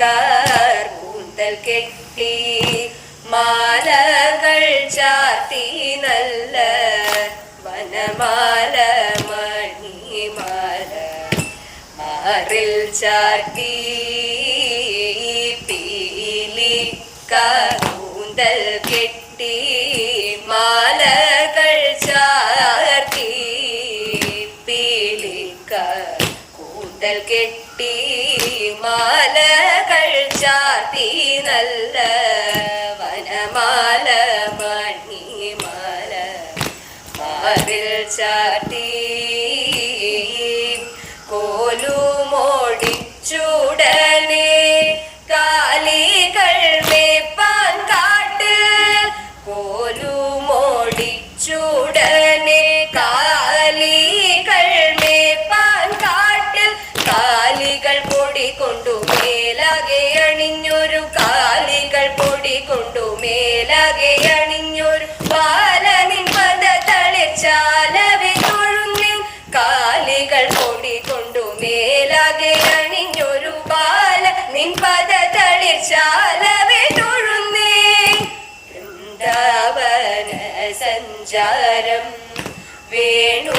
പീലിക്കാർ കൂന്തൽ കെട്ടി മാലകൾ ചാത്തി നല്ല വനമാല മണിമാല മാറിൽ ചാർത്തി. പീലിക്കാർ കൂന്തൽ കെട്ടി മാലകൾ കൂന്തൽ കെട്ടി മാലകൾ ചാർത്തി നല്ല വനമാല മണിമാല മാറിൽ ചാർത്തി. കോലുമോടിച്ചുടനെ കൊണ്ടു മേലകെ അണിഞ്ഞൊരു കാലികൾ പൊടി കൊണ്ടു മേലകെ അണിഞ്ഞൊരു ബാലനിൻ പദ തളിച്ചാലവി തൊഴുന്നിൻ കാലികൾ പൊടി കൊണ്ടു മേലകെ അണിഞ്ഞൊരു ബാല നിൻ പദ തളിച്ചാലവി തൊഴുന്നേ വൃന്ദാവന സഞ്ചാരം വേണു